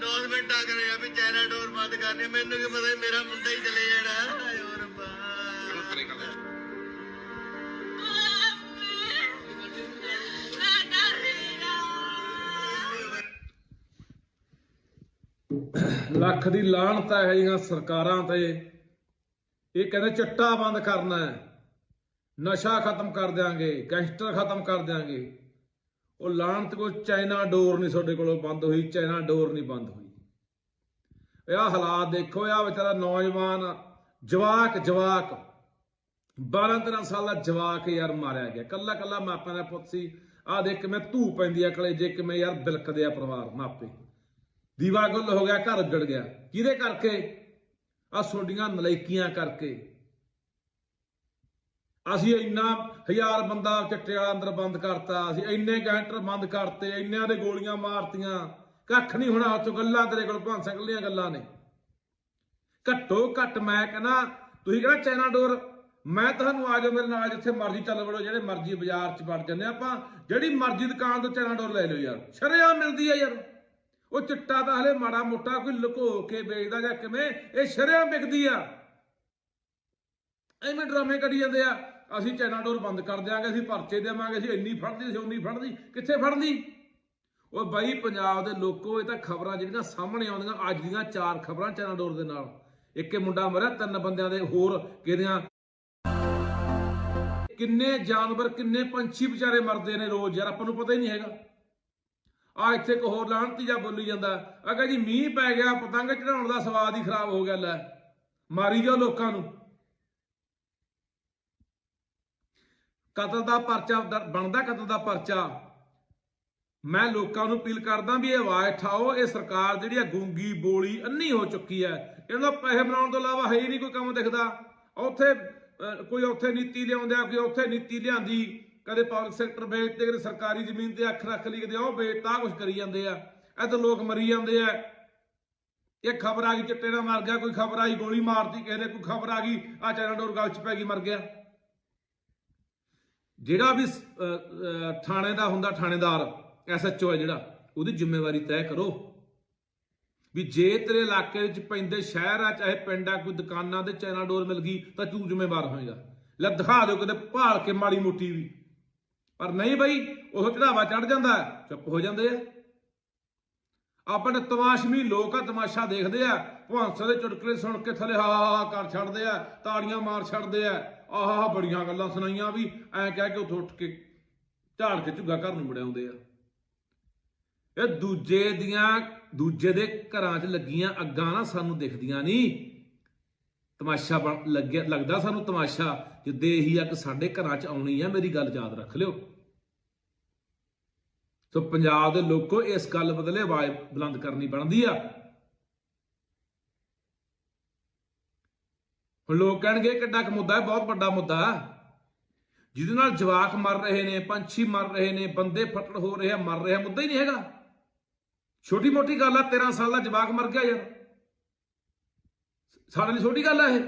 Announcement ਆ ਕਰਿਆ ਵੀ China ਡੋਰ ਬੰਦ ਕਰਨੀ ਮੈਨੂੰ ਕੀ ਪਤਾ ਮੇਰਾ ਮੁੰਡਾ ਹੀ ਚਲੇ ਜਾਣਾ। ਲੱਖ ਦੀ ਲਾਹਨਤ ਹੈ ਜੀਆਂ ਸਰਕਾਰਾਂ ਤੇ। ਇਹ ਕਹਿੰਦੇ ਚਿੱਟਾ ਬੰਦ ਕਰਨਾ ਹੈ। ਨਸ਼ਾ ਖਤਮ ਕਰ ਦਿਆਂਗੇ ਗੈਂਗਸਟਰ ਖਤਮ ਕਰ ਦਿਆਂਗੇ। ਉਹ ਲਾਹਨਤ ਕੋ ਚਾਈਨਾ ਡੋਰ ਨਹੀਂ ਤੁਹਾਡੇ ਕੋਲੋਂ ਬੰਦ ਹੋਈ, ਚਾਈਨਾ ਡੋਰ ਨਹੀਂ ਬੰਦ ਹੋਈ। ਇਹ ਹਾਲਾਤ ਦੇਖੋ ਆ ਵਿਚਾਰਾ ਨੌਜਵਾਨ, ਜਵਾਕ ਜਵਾਕ। 12 13 ਸਾਲ ਦਾ ਜਵਾਕ ਯਾਰ ਮਾਰਿਆ ਗਿਆ। ਕੱਲਾ ਕੱਲਾ ਮਾਪਿਆਂ ਦਾ ਪੁੱਤ ਸੀ। ਆ ਦੇਖ ਕਿਵੇਂ ਧੂ ਪੈਂਦੀ ਆ ਕਲੇਜੇ ਕਿਵੇਂ ਯਾਰ ਬਿਲਕਦੇ ਆ ਪਰਿਵਾਰ, ਮਾਪੇ। ਦੀਵਾ ਗੁੱਲ ਹੋ ਗਿਆ, ਘਰ ਉੱਜੜ ਗਿਆ। ਕਿਹਦੇ ਕਰਕੇ? ਆ ਸੋਡੀਆਂ ਨਲਾਇਕੀਆਂ ਕਰਕੇ। ਅਸੀਂ ਇੰਨਾ ਹਜ਼ਾਰ ਬੰਦਾ ਚਿੱਟੇ ਵਾਲਾ ਅੰਦਰ ਬੰਦ ਕਰਤਾ, ਅਸੀਂ ਇੰਨੇ ਕੈਂਟਰ ਬੰਦ ਕਰਤੇ, ਇੰਨਿਆਂ ਦੇ ਗੋਲੀਆਂ ਮਾਰਤੀਆਂ। ਕੱਖ ਨਹੀਂ ਹੋਣਾ ਉੱਥੋਂ ਗੱਲਾਂ ਤੇਰੇ ਕੋਲ ਭਾਂ ਸੰਗਲੀਆਂ ਗੱਲਾਂ ਨੇ। ਘੱਟੋ ਘੱਟ ਮੈਂ ਕਹਿੰਦਾ, ਤੁਸੀਂ ਕਹਿੰਦਾ ਚਾਈਨਾ ਡੋਰ? ਮੈਂ ਤੁਹਾਨੂੰ ਆ ਜਾਓ ਮੇਰੇ ਨਾਲ ਜਿੱਥੇ ਮਰਜ਼ੀ ਚੱਲ ਵੜੋ, ਜਿਹੜੇ ਮਰਜ਼ੀ ਬਾਜ਼ਾਰ 'ਚ ਵੜ ਜੰਨੇ ਆਪਾਂ ਜਿਹੜੀ ਮਰਜ਼ੀ ਦੁਕਾਨ ਤੋਂ ਚਾਈਨਾ ਡੋਰ ਲੈ ਲਓ ਯਾਰ। ਸ਼ਰਿਆਂ ਮਿਲਦੀ ਆ ਯਾਰ। ਉਹ ਚਿੱਟਾ ਤਾਂ ਹਲੇ ਮਾੜਾ ਮੋਟਾ ਕੋਈ ਲੁਕੋ ਕੇ ਵੇਚਦਾ ਜਾਂ ਕਿਵੇਂ, ਇਹ ਸ਼ਰਿਆਂ ਵਿਕਦੀ ਆ। ਐਵੇਂ ਡਰਾਮੇ ਕਰੀ ਜਾਂਦੇ ਆ। ਅਸੀਂ ਚੈਨਾਡੋਰ ਬੰਦ ਕਰ ਦਿਆਂਗੇ, ਅਸੀਂ ਪਰਚੇ ਦੇਵਾਂਗੇ, ਅਸੀਂ ਇੰਨੀ ਫੜਦੀ ਸੀ ਉਨੀ ਫੜਦੀ। ਕਿੱਥੇ ਫੜਦੀ? ਉਹ ਬਾਈ, ਪੰਜਾਬ ਦੇ ਲੋਕੋ, ਇਹ ਤਾਂ ਖਬਰਾਂ ਜਿਹੜੀਆਂ ਸਾਹਮਣੇ ਆਉਂਦੀਆਂ, ਅੱਜ ਦੀਆਂ ਚਾਰ ਖਬਰਾਂ ਚੈਨਾਡੋਰ ਦੇ ਨਾਲ। ਇੱਕ ਮੁੰਡਾ ਮਰਿਆ, ਤਿੰਨ ਬੰਦਿਆਂ ਦੇ, ਹੋਰ ਕਿਹਦੀਆਂ? ਕਿੰਨੇ ਜਾਨਵਰ, ਕਿੰਨੇ ਪੰਛੀ ਵਿਚਾਰੇ ਮਰਦੇ ਨੇ ਰੋਜ਼, ਯਾਰ ਆਪਾਂ ਨੂੰ ਪਤਾ ਹੀ ਨਹੀਂ ਹੈਗਾ। ਆ ਇੱਥੇ ਇੱਕ ਹੋਰ ਲਾਹਣਤੀ ਜਾ ਬੋਲੀ ਜਾਂਦਾ ਅਗਾ ਜੀ ਮੀਂਹ ਪੈ ਗਿਆ, ਪਤੰਗ ਚੜਾਉਣ ਦਾ ਸਵਾਦ ਹੀ ਖਰਾਬ ਹੋ ਗਿਆ, ਲੈ। ਮਾਰੀ ਜਾਓ ਲੋਕਾਂ ਨੂੰ। ਕਤਲ ਦਾ ਪਰਚਾ ਬਣਦਾ ਕਤਲ ਦਾ ਪਰਚਾ। ਮੈਂ ਲੋਕਾਂ ਨੂੰ ਅਪੀਲ ਕਰਦਾ ਵੀ ਇਹ ਆਵਾਜ਼ ਠਾਓ ਇਹ ਸਰਕਾਰ ਜਿਹੜੀ ਆ ਗੂੰਗੀ, ਬੋਲੀ ਅੰਨੀ ਹੋ ਚੁੱਕੀ ਹੈ। ਇਹਦਾ ਪੈਸੇ ਬਣਾਉਣ ਤੋਂ ਇਲਾਵਾ ਹੈ ਹੀ ਨਹੀਂ ਕੋਈ ਕੰਮ ਦਿਖਦਾ। ਉੱਥੇ ਕੋਈ ਉੱਥੇ ਨੀਤੀ ਲਿਆਉਂਦਾ, ਕੋਈ ਉੱਥੇ ਨੀਤੀ ਲਿਆਂਦੀ। ਕਦੇ ਪਬਲਿਕ ਸੈਕਟਰ ਵੇਚਦੇ, ਕਦੇ ਸਰਕਾਰੀ ਜ਼ਮੀਨ ਤੇ ਅੱਖ ਰੱਖ ਲਈ, ਕਦੇ ਉਹ ਵੇਚਤਾ ਕੁਝ ਕਰੀ ਜਾਂਦੇ ਆ। ਇੱਥੇ ਲੋਕ ਮਰੀ ਜਾਂਦੇ ਆ। ਇਹ ਖਬਰ ਆ ਗਈ, ਚਿੱਟੇ ਨਾਲ ਮਰ ਗਿਆ, ਕੋਈ ਖਬਰ ਆਈ, ਗੋਲੀ ਮਾਰਤੀ, ਕਿਸੇ ਨੇ ਕੋਈ ਖਬਰ ਆ ਗਈ ਆ ਚਾਈਨਾ ਡੋਰ ਗੱਲ ਚ ਪੈ ਗਈ, ਮਰ ਗਿਆ। ਜਿਹੜਾ ਵੀ ਥਾਣੇ ਦਾ ਹੁੰਦਾ, ਥਾਣੇਦਾਰ ਐਸਐਚਓ ਹੈ ਜਿਹੜਾ, ਉਹਦੀ ਜ਼ਿੰਮੇਵਾਰੀ ਤੈਅ ਕਰੋ। ਵੀ ਜੇ ਤੇਰੇ ਇਲਾਕੇ ਵਿੱਚ ਪੈਂਦੇ ਸ਼ਹਿਰ ਆ, ਚਾਹੇ ਪਿੰਡ ਆ, ਕੋਈ ਦੁਕਾਨਾਂ ਤੇ ਚਾਈਨਾ ਡੋਰ ਮਿਲ ਗਈ, ਤਾਂ ਤੂੰ ਜ਼ਿੰਮੇਵਾਰ ਹੋਏਗਾ। ਲੈ ਦਿਖਾ ਦਿਓ ਕਿਤੇ ਭਾਲ ਕੇ ਮਾੜੀ ਮੋਟੀ ਵੀ। ਪਰ ਨਹੀਂ ਬਈ, ਉਹ ਚੜਾਵਾ ਚੜ ਜਾਂਦਾ ਚੁੱਪ ਹੋ ਜਾਂਦੇ ਆ। ਆਪਣੇ ਤਮਾਸ਼ਮੀ ਲੋਕ ਆ, ਤਮਾਸ਼ਾ ਦੇਖਦੇ ਆ, ਭਵੰਸ ਦੇ ਚੁਟਕਲੇ ਸੁਣ ਕੇ ਥੱਲੇ ਹਾ ਹਾ ਹਾ ਕਰ ਛੱਡਦੇ ਆ ਤਾੜੀਆਂ ਮਾਰ ਛੱਡਦੇ ਆ ਆਹ ਬੜੀਆਂ ਗੱਲਾਂ ਸੁਣਾਈਆਂ ਵੀ, ਐਂ ਕਹਿ ਕੇ ਉੱਥੋਂ ਉੱਠ ਕੇ ਝਾੜ ਕੇ ਝੁੱਗਾ ਘਰ ਨੂੰ ਮੁੜਿਆਉਂਦੇ ਆ। ਇਹ ਦੂਜੇ ਦੀਆਂ, ਦੂਜੇ ਦੇ ਘਰਾਂ 'ਚ ਲੱਗੀਆਂ ਅੱਗਾਂ ਨਾ ਸਾਨੂੰ ਦਿਖਦੀਆਂ ਨਹੀਂ ਤਮਾਸ਼ਾ ਬਣ- ਲੱਗਿਆ, ਲੱਗਦਾ ਸਾਨੂੰ ਤਮਾਸ਼ਾ ਜਿੱਦੇ ਇਹੀ ਅੱਗ ਸਾਡੇ ਘਰਾਂ 'ਚ ਆਉਣੀ ਆ, ਮੇਰੀ ਗੱਲ ਯਾਦ ਰੱਖ ਲਿਓ। ਸੋ ਪੰਜਾਬ ਦੇ ਲੋਕੋ ਇਸ ਗੱਲ ਬਦਲੇ ਆਵਾਜ਼ ਬੁਲੰਦ ਕਰਨੀ ਬਣਦੀ ਆ। ਹੁਣ ਲੋਕ ਕਹਿਣਗੇ ਇਹ ਕਿੱਡਾ ਕੁ ਮੁੱਦਾ ਹੈ, ਬਹੁਤ ਵੱਡਾ ਮੁੱਦਾ। ਜਿਹਦੇ ਨਾਲ ਜਵਾਕ ਮਰ ਰਹੇ ਨੇ, ਪੰਛੀ ਮਰ ਰਹੇ ਨੇ, ਬੰਦੇ ਫੱਟੜ ਹੋ ਰਹੇ ਆ, ਮਰ ਰਹੇ ਆ, ਮੁੱਦਾ ਹੀ ਨਹੀਂ ਹੈਗਾ। ਛੋਟੀ ਮੋਟੀ ਗੱਲ ਆ 13 ਸਾਲ ਦਾ ਜਵਾਕ ਮਰ ਗਿਆ ਯਾਰ। ਸਾਡੇ ਲਈ ਛੋਟੀ ਗੱਲ ਆ ਇਹ।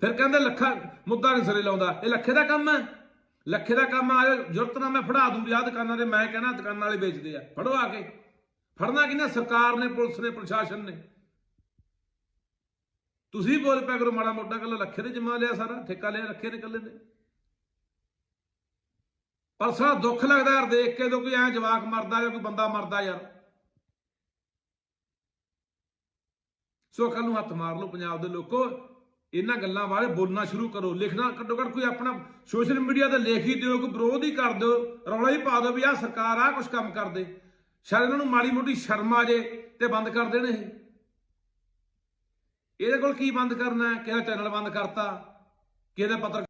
ਫਿਰ ਕਹਿੰਦੇ ਲੱਖਾਂ, ਮੁੱਦਾ ਨਹੀਂ ਸਰੇ ਲਾਉਂਦਾ। ਇਹ ਲੱਖੇ ਦਾ ਕੰਮ ਹੈ। ਲੱਖੇ ਦਾ ਕੰਮ ਆ ਜੁਰਤ ਨਾਲ ਮੈਂ ਫੜਾ ਦੂੰ। ਵਿਆਹ ਦੁਕਾਨਾਂ ਦੇ ਮੈਂ ਕਹਿਣਾ, ਦੁਕਾਨਾਂ ਵਾਲੇ ਵੇਚਦੇ ਆ। ਫੜੋ ਆ ਕੇ। ਫੜਨਾ ਕਿਹਨੇ? ਸਰਕਾਰ ਨੇ, ਪੁਲਿਸ ਨੇ, ਪ੍ਰਸ਼ਾਸਨ ਨੇ। ਤੁਸੀਂ ਬੋਲ ਪਿਆ ਕਰੋ, ਮਾੜਾ ਮੋਟਾ ਗੱਲ ਲੱਖੇ ਨੇ ਜਮਾ ਲਿਆ ਸਾਰਾ, ਠੇਕਾ ਲਿਆ, ਰੱਖੇ ਨੇ ਕੱਲੇ ਨੇ। ਪਰ ਸਾਰਾ ਦੁੱਖ ਲੱਗਦਾ ਯਾਰ ਦੇਖ ਕੇ ਜਦੋਂ ਕੋਈ ਐ ਜਵਾਕ ਮਰਦਾ ਜਾਂ ਕੋਈ ਬੰਦਾ ਮਰਦਾ ਯਾਰ। ਸੋ ਕੱਲ ਨੂੰ ਹੱਥ ਮਾਰ ਲਓ ਪੰਜਾਬ ਦੇ ਲੋਕੋ, ਇਹਨਾਂ ਗੱਲਾਂ ਬਾਰੇ ਬੋਲਣਾ ਸ਼ੁਰੂ ਕਰੋ। ਲਿਖਣਾ, ਘੱਟੋ ਘੱਟ ਕੋਈ ਆਪਣਾ ਸੋਸ਼ਲ ਮੀਡੀਆ ਤੇ ਲੇਖ ਹੀ ਦਿਓ, ਕੋਈ ਵਿਰੋਧ ਹੀ ਕਰ ਦਿਓ, ਰੌਲਾ ਹੀ ਪਾ ਦਿਓ ਵੀ ਆਹ ਸਰਕਾਰ ਆ ਕੁਝ ਕੰਮ ਕਰਦੇ। ਸ਼ਾਇਦ ਇਹਨਾਂ ਨੂੰ ਮਾੜੀ ਮੋਟੀ ਸ਼ਰਮ ਆ ਜੇ ਤੇ ਬੰਦ ਕਰ ਦੇਣ ਇਹ। ਇਹਦੇ ਕੋਲ ਕੀ ਬੰਦ ਕਰਨਾ ਹੈ? ਕਿਹਦਾ ਚੈਨਲ ਬੰਦ ਕਰਤਾ? ਕਿਹਦਾ ਪੱਤਰ